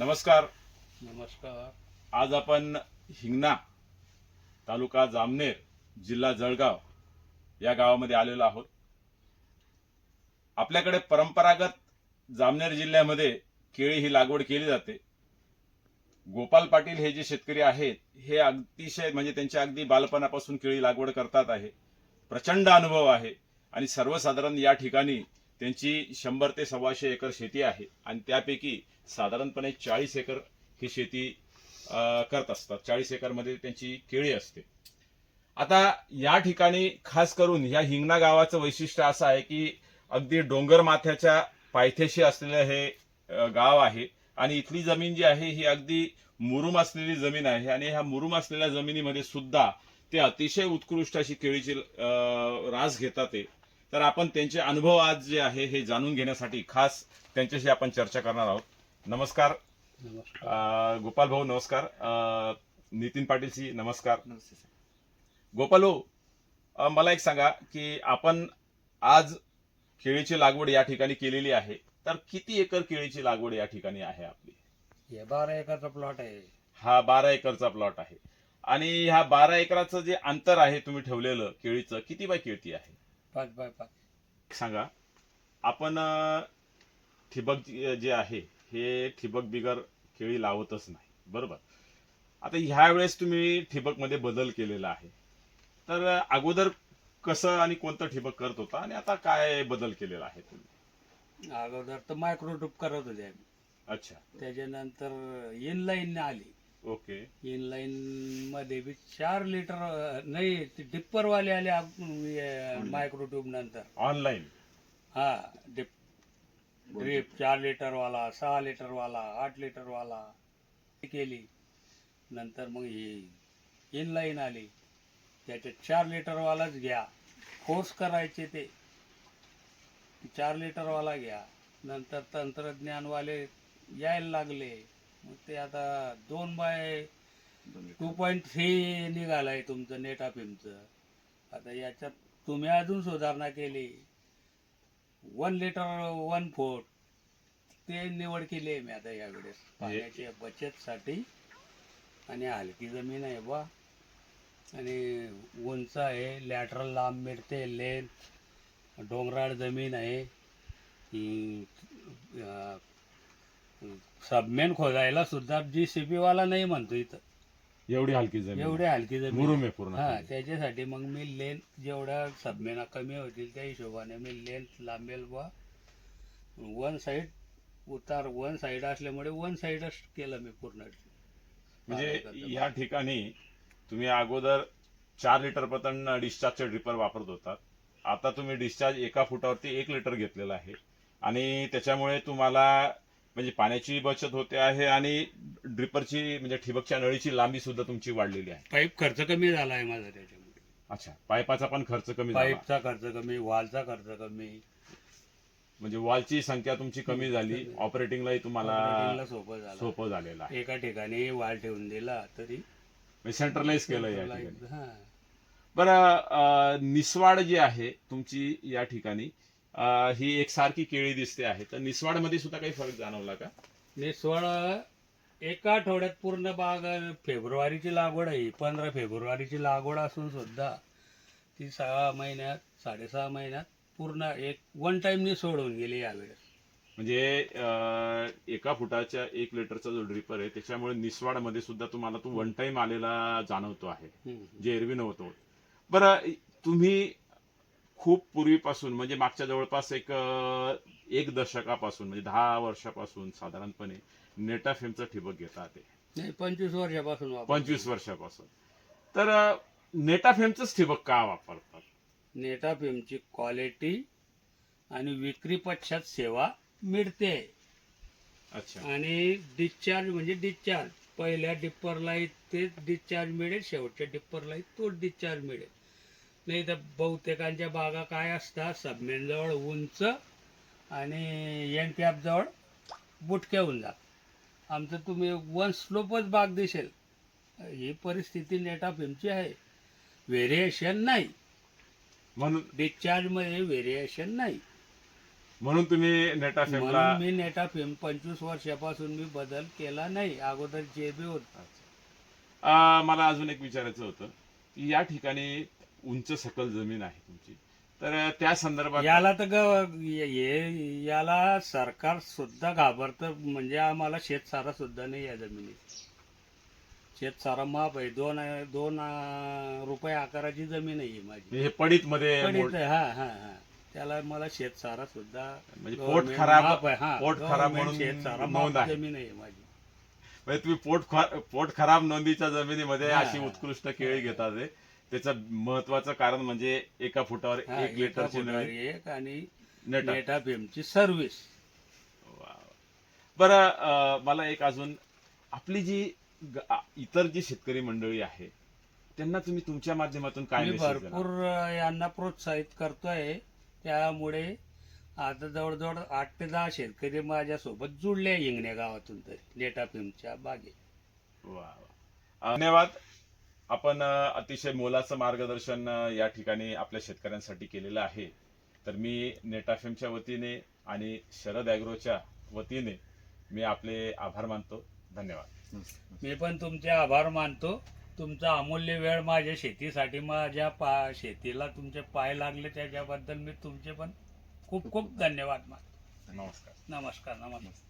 नमस्कार. नमस्कार. आज आपण हिंगणा तालुका जामनेर जिल्हा जळगाव या गावामध्ये आलेलो आहोत. आपल्याकडे परंपरागत जामनेर जिल्ह्यामध्ये केळी ही लागवड केली जाते. गोपाल पाटील हे जे शेतकरी आहेत हे अतिशय म्हणजे त्यांच्या अगदी बालपणापासून केळी लागवड करतात आहे. प्रचंड अनुभव आहे आणि सर्वसाधारण या ठिकाणी त्यांची शंभर ते सव्वाशे एकर शेती आहे आणि त्यापैकी साधारणपणे चाळीस एकर ही शेती करत असतात. चाळीस एकरमध्ये त्यांची केळी असते. आता या ठिकाणी खास करून या हिंगणा गावाचं वैशिष्ट्य असं आहे की अगदी डोंगर माथ्याच्या पायथ्याशी असलेलं हे गाव आहे आणि इथली जमीन जी आहे ही अगदी मुरुम असलेली जमीन आहे आणि ह्या मुरुम असलेल्या जमिनीमध्ये सुद्धा ते अतिशय उत्कृष्ट अशी केळीची रास घेतात ते. तर आपण त्यांचे अनुभव आज जे आहे हे जाणून घेण्यासाठी खास त्यांच्याशी आपण चर्चा करणार आहोत. नमस्कार. गोपाल भाऊ नमस्कार. अ, नितीन पाटीलजी नमस्कार. गोपाल भाऊ अ, मला एक सांगा की आपण आज केळीची लागवड या ठिकाणी केलेली आहे. तर किती एकर केळीची लागवड या ठिकाणी आहे आपली? हे बारा एकरचा प्लॉट आहे. हा बारा एकरचा प्लॉट आहे. आणि ह्या बारा एकराचं जे अंतर आहे तुम्ही ठेवलेलं केळीचं किती बाय किती आहे? पाच बाय पाच. सांगा. आपण अ, ठिबक जे जे आहे हे ठिबक बिगर केळी लावतच नाही. बरोबर? आता ह्या वेळेस तुम्ही ठिबकमध्ये बदल केलेला आहे. तर अगोदर कसं आणि कोणतं ठिबक करत होता आणि आता काय बदल केलेला आहे तुम्ही? अगोदर तर मायक्रोट्यूब करत होते आम्ही. अच्छा. त्याच्यानंतर इनलाईन आली. ओके. इनलाईन मध्ये बी चार लिटर नाही ते डिप्परवाले आले मायक्रोट्यूब नंतर. ऑनलाईन हा डिप ड्रिप चार लिटर वाला सहा लिटर वाला आठ लिटर वाला केली. नंतर मग ही इनलाईन आली. त्याच्यात चार लिटर वालाच घ्या. फोर्स करायचे ते. चार लिटर वाला घ्या. नंतर तंत्रज्ञानवाले यायला लागले. मग ते आता दोन बाय टू पॉईंट थ्री निघालाय तुमचं नेटाफिमचं आता याच्यात तुम्ही अजून सुधारणा केली. वन लिटर वन फूट ते निवड केली आहे मी आता यावेळेस. पाण्याच्या बचतसाठी आणि हलकी जमीन आहे बा. आणि उंच आहे लॅटरल लांब मिळते लेंथ डोंगराळ जमीन आहे. सबमेन खोदायला सुद्धा जी सी पी वाला नाही म्हणतो इथं. एवढी हलकी जमीन एवढी हलकी जमीन मुरुम आहे पूर्ण हा त्याच्यासाठी मग मी लेंथ जेवढ्या सबमेना कमी होतील त्या हिशोबाने मी लेंथ लांबेल बा वन साईड उतार वन साईड असल्यामुळे वन साईडच केलं मी पूर्ण. म्हणजे या ठिकाणी तुम्ही अगोदर चार लिटर पतन डिस्चार्जचे ड्रिपर वापरत होतात. आता तुम्ही डिस्चार्ज एका फुटावरती एक लिटर घेतलेला आहे. आणि त्याच्यामुळे तुम्हाला म्हणजे पाण्याची बचत होते आहे आणि ड्रिपरची म्हणजे ठिबकच्या नळीची लांबी सुद्धा तुमची वाढलेली आहे. पाईप खर्च कमी झाला आहे माझा त्याच्यामुळे अच्छा पाईपाचा पण खर्च कमी झाला. पाईपचा खर्च कमी वॉलचा खर्च कमी. म्हणजे वॉलची संख्या तुमची कमी झाली ऑपरेटिंगलाही तुम्हाला सोपं झालं. सोपं झालेलं आहे. एका ठिकाणी वाल ठेवून दिला तरी सेंट्रलाइज केलं या ठिकाणी. हा. बरं निसवाड जी आहे तुमची या ठिकाणी ही एकसारखी केळी दिसते आहे. तर निसवाडमध्ये सुद्धा काही फरक जाणवला का? निसवळ एका आठवड्यात पूर्ण बाग फेब्रुवारीची लागवड आहे. पंधरा फेब्रुवारीची लागवड असून सुद्धा ती सहा महिन्यात साडेसहा महिन्यात पूर्ण एक वन टाइमनी सोडून गेली यावेळेस. म्हणजे अं, एका फुटाच्या एक लिटरचा जो ड्रिपर आहे त्याच्यामुळे निसवाडमध्ये सुद्धा तुम्हाला तो वन टाइम आलेला जाणवतो आहे. हम्म. जे एरवी नव्हतं. बरं तुम्ही खूप पूर्वीपासून म्हणजे मागच्या जवळपास एक एक दशकापासून म्हणजे दहा वर्षापासून साधारणपणे नेटाफेमचं ठिबक घेतात ते नाही पंचवीस वर्षापासून. पंचवीस वर्षापासून. तर नेटाफेमचंच ठिबक का वापरतात? नेटाफिमची क्वालिटी आणि विक्री पश्चात सेवा मिळते. अच्छा. आणि डिस्चार्ज म्हणजे डिस्चार्ज पहिल्या डिप्परला तेच डिस्चार्ज मिळेल शेवटच्या डिप्परला तोच डिस्चार्ज मिळेल. नाही तर बहुतेकांच्या बागा काय असतात? सबमेनजवळ उंच आणि एन कॅपजवळ बुटक्या होऊन जात आमचं तुम्ही वन स्लोपच बाग दिसेल. ही परिस्थिती नेटाफिमची आहे. व्हेरिएशन नाही. म्हणून डिस्चार्जमध्ये व्हेरिएशन नाही. म्हणून तुम्ही नेटाफेमला म्हणून मी नेटा फेम पंचवीस वर्षापासून मी बदल केला नाही. अगोदर जे बी होत. मला अजून एक विचारायचं होतं. की या ठिकाणी उंच सकल जमीन आहे तुमची. तर त्या संदर्भात याला तर ग- हे याला सरकार सुद्धा घाबरतं म्हणजे आम्हाला शेतसारा सुद्धा नाही या जमिनीत. शेतसारा माप आहे. दोन दोन अं, रुपये आकाराची जमीन आहे ही माझी. हे पडीत मध्ये पण इथं- हा हा हा. त्याला मला शेतसारा सुद्धा म्हणजे पोट government खराब माप आहे, हा. पोट खराब government म्हणून शेतसारा नोंद माप आहे. जमीन आहे माझी. म्हणजे तुम्ही पोट ख- पोट खराब नोंदीच्या जमिनीमध्ये हा. अशी उत्कृष्ट केळी घेतात हे. त्याचं महत्वाचं कारण म्हणजे एका फुटावर हा, एक एका लिटरची फुटावर एक आणि नेटा नेटा फेमची सर्व्हिस वा. बरं अं, मला एक अजून आपली जी ग- आ- इतर जी शेतकरी मंडळी आहे त्यांना तुम्ही तुमच्या माध्यमातून काय मी मेसेज देणार? भरपूर अं, यांना प्रोत्साहित करतोय त्यामुळे आता जवळजवळ आठ ते दहा शेतकरी माझ्यासोबत जुळले हिंगण्या गावातून तरी नेटा फेमच्या बागेत वा वा. धन्यवाद आपण अतिशय मोलाचं मार्गदर्शन या ठिकाणी आपल्या शेतकऱ्यांसाठी केलेलं आहे. तर मी नेटाफेमच्या वतीने आणि शरद ॲग्रोच्या वतीने मी आपले आभार मानतो. धन्यवाद. मी पण तुमचे आभार मानतो. तुमचा अमूल्य वेळ माझ्या शेतीसाठी माझ्या पा शेतीला तुमचे पाय लागले त्याच्याबद्दल मी तुमचे पण खूप खूप धन्यवाद मानतो. नमस्कार. नमस्कार नमस्कार.